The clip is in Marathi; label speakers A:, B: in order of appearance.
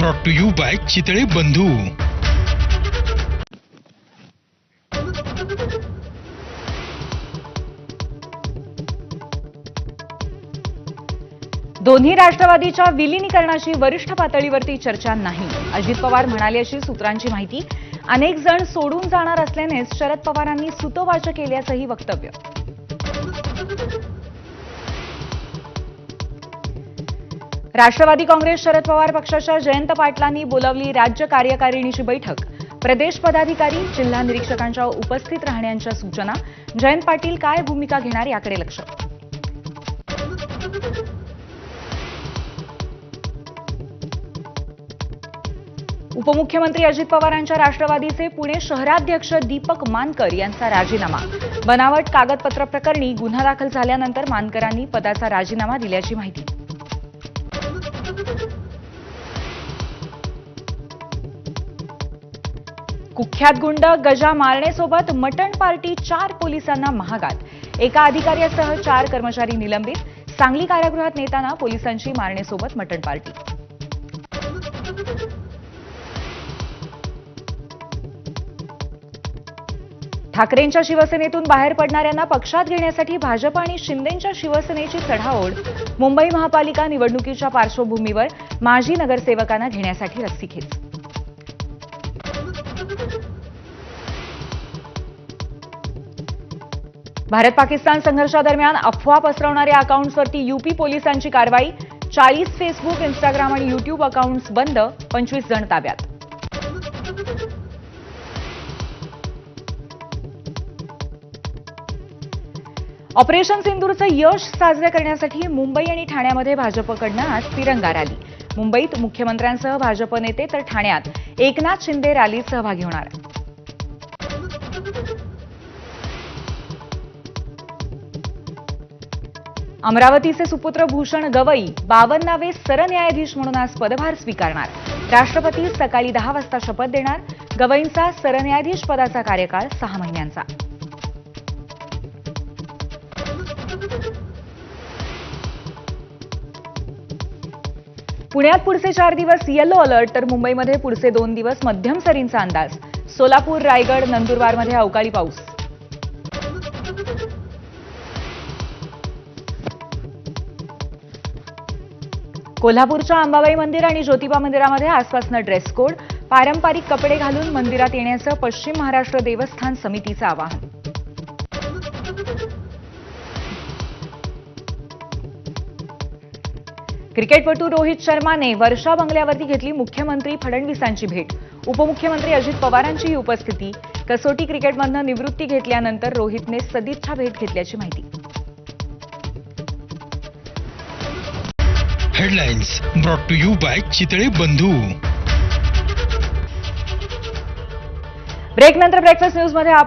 A: Brought to you by Chitale Bandhu
B: दोन्ही राष्ट्रवादीच्या विलिनीकरणाची वरिष्ठ पातळीवरती चर्चा नाही. अजित पवार म्हणाले अशी सूत्रांची माहिती. अनेक जण सोडून जाणार असल्यानेच शरद पवारांनी सुतोवाच केल्याचंही वक्तव्य. राष्ट्रवादी काँग्रेस शरद पवार पक्षाच्या जयंत पाटलांनी बोलावली राज्य कार्यकारिणीची बैठक. प्रदेश पदाधिकारी जिल्हा निरीक्षकांच्या उपस्थित राहण्याच्या सूचना. जयंत पाटील काय भूमिका घेणार याकडे लक्ष. उपमुख्यमंत्री अजित पवारांच्या राष्ट्रवादीचे पुणे शहराध्यक्ष दीपक मानकर यांचा राजीनामा. बनावट कागदपत्र प्रकरणी गुन्हा दाखल झाल्यानंतर मानकरांनी पदाचा राजीनामा दिल्याची माहिती. कुख्यात गुंड गजा मारण्यासोबत मटण पार्टी चार पोलिसांना महागात. एका अधिकाऱ्यासह चार कर्मचारी निलंबित. सांगली कारागृहात नेताना पोलिसांची मारणेसोबत मटण पार्टी. ठाकरेंच्या शिवसेनेतून बाहेर पडणाऱ्यांना पक्षात घेण्यासाठी भाजप आणि शिंदेंच्या शिवसेनेची चढाओढ. मुंबई महापालिका निवडणुकीच्या पार्श्वभूमीवर माजी नगरसेवकांना घेण्यासाठी रस्सीखेच. भारत पाकिस्तान संघर्षादरम्यान अफवा पसरवणाऱ्या अकाउंट्सवरती यूपी पोलिसांची कारवाई चाळीस फेसबुक इंस्टाग्राम आणि यूट्यूब अकाउंट्स बंद पंचवीस जण ताब्यात. ऑपरेशन सिंदूरचं यश साजरं करण्यासाठी मुंबई आणि ठाण्यामध्ये भाजपकडनं आज तिरंगा रॅली. मुंबईत मुख्यमंत्र्यांसह भाजप नेते तर ठाण्यात एकनाथ शिंदे रॅलीत सहभागी होणार. अमरावतीचे सुपुत्र भूषण गवई बावन्नावे सरन्यायाधीश म्हणून आज पदभार स्वीकारणार. राष्ट्रपती सकाळी दहा वाजता शपथ देणार. गवईंचा सरन्यायाधीश पदाचा कार्यकाळ सहा महिन्यांचा. पुण्यात पुढचे चार दिवस येलो अलर्ट तर मुंबईमध्ये पुढचे दोन दिवस मध्यम सरींचा अंदाज. सोलापूर रायगड नंदुरबारमध्ये अवकाळी पाऊस. कोल्हापूरच्या अंबाबाई मंदिर आणि ज्योतिबा मंदिरामध्ये आजपासून ड्रेस कोड पारंपरिक कपडे घालून मंदिरात येण्याचं पश्चिम महाराष्ट्र देवस्थान समितीचं आवाहन. क्रिकेटपटू रोहित शर्माने वर्षा बंगल्यावरती घेतली मुख्यमंत्री फडणवीसांची भेट. उपमुख्यमंत्री अजित पवारांचीही उपस्थिती. कसोटी क्रिकेटमधनं निवृत्ती घेतल्यानंतर रोहितने सदिच्छा भेट घेतल्याची माहिती.
A: Headlines brought to you by Chitale Bandhu.
B: Break नंतर ब्रेकफास्ट न्यूजमध्ये आप